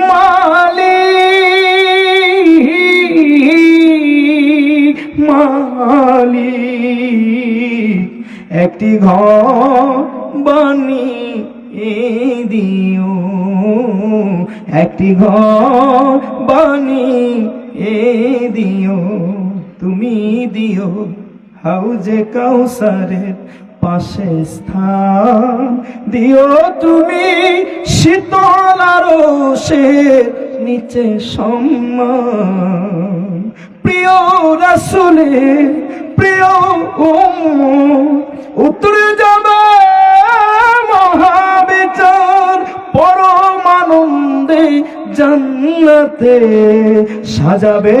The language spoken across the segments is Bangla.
মালিক মালি একটি ঘর বানিয়ে দিও। একটি ঘর বানিয়ে দিও। তুমি দিও হাউজে কাউসারের পাশে স্থান দিও তুমি শীতল সে নিচে সম্মান। প্রিয় রাসুলে প্রিয় উম্মত, জান্নাতে সাজাবে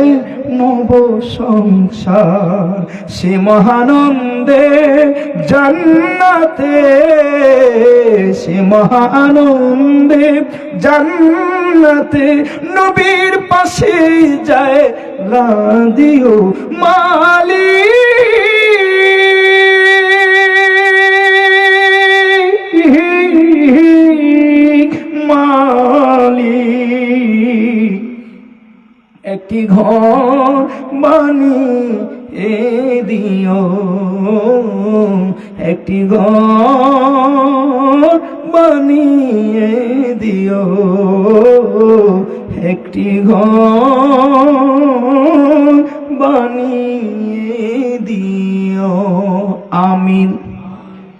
নব সংসার। সে মহানন্দে জান্নাতে, সে মহানন্দে জান্নাতে নবীর পাশে যায় রাঁধিও মালিক একটি ঘর বানিয়ে দিও। একটি ঘর বানিয়ে দিও। একটি ঘর বানিয়ে দিও। আমিন।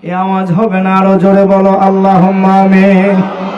এ আওয়াজ হবে না আরও জোরে বলো আল্লাহ আমিন।